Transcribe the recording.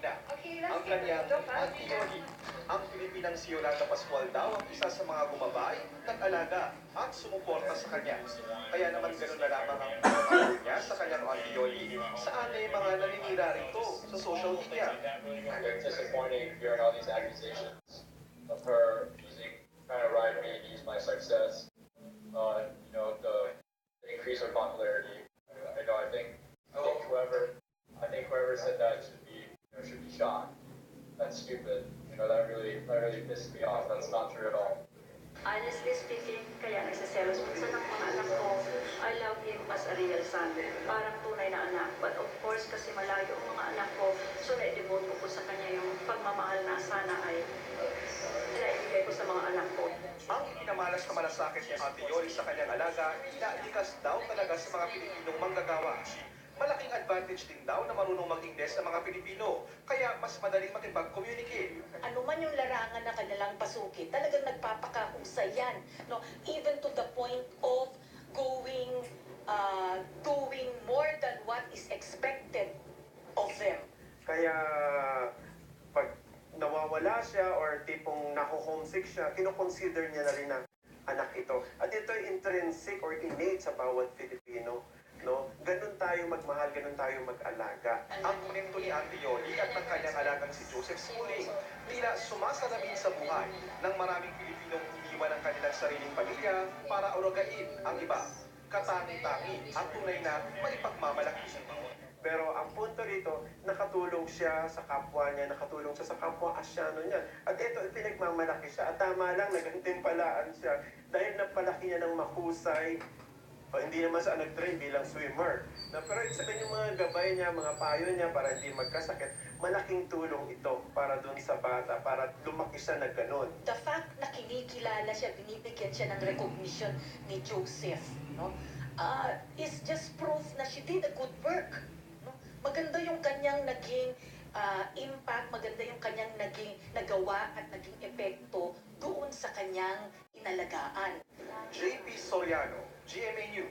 Okay, Ang kanyang the fast antiyoli. Ang Pilipinang si Yolanda Pascual daw ang isa sa mga gumabay, nag-alaga at sumuporta sa kanya. Kaya naman ganoon na lamang ang pagkakaroon niya sa kanyang antiyoli. Saan ay mga naninira rito sa social media. It's disappointing hearing all these accusations of her using, trying to ride me and use my success, uh, you know, to, to increase her popularity. I know, I think, I think whoever, I think whoever said that should be, you know, should be shot. That's stupid. You know, that really, that really pissed me off. That's not true at all. Honestly speaking, kaya nagsiselos minsan ng mga anak ko, I love him as a real son. Parang tunay na anak. But of course, kasi malayo ang mga anak ko, so na-devote ko po sa kanya yung pagmamahal na sana ay naibigay ko sa mga anak ko. Ang pinamalas na malasakit ni Ate Yoli sa kanyang alaga, inalikas daw talaga sa mga Pilipinong manggagawa. Malaking advantage din daw na marunong mag-Ingles ng mga Pilipino, kaya mas madaling makipag-communicate. ano man yung larangan na kanilang pasukin, talagang nagpapakahusay yan. No? Even to the point of going, uh, doing more than what is expected of them. Kaya pag nawawala siya or tipong naho-homesick siya, kinoconsider niya na rin na anak ito. At ito ay intrinsic or innate sa bawat Pilipino. No? Ganun tayo magmahal, ganun tayo mag-alaga. Ang kwento ni Ate Yoli at ng kanyang alagang si Joseph Schooling, tila sumasalamin sa buhay ng maraming Pilipinong iniwan ang kanilang sariling pamilya para oragain ang iba. Katangi-tangi ang tunay na maipagmamalaki. Pero ang punto rito, nakatulong siya sa kapwa niya, nakatulong siya sa kapwa asyano niya. At ito, pinagmamalaki siya. At tama lang, nagantimpalaan siya. Dahil napalaki niya ng mahusay, hindi naman sa nag-train bilang swimmer. Na, pero sabihin yung mga gabay niya, mga payo niya para hindi magkasakit, malaking tulong ito para dun sa bata, para lumaki siya na ganun. The fact na kinikilala siya, binibigyan siya ng recognition ni Joseph, no? Uh, is just proof na she did a good work. No? Maganda yung kanyang naging uh, impact, maganda yung kanyang naging nagawa at naging epekto doon sa kanyang inalagaan. JP Soriano, GMNU.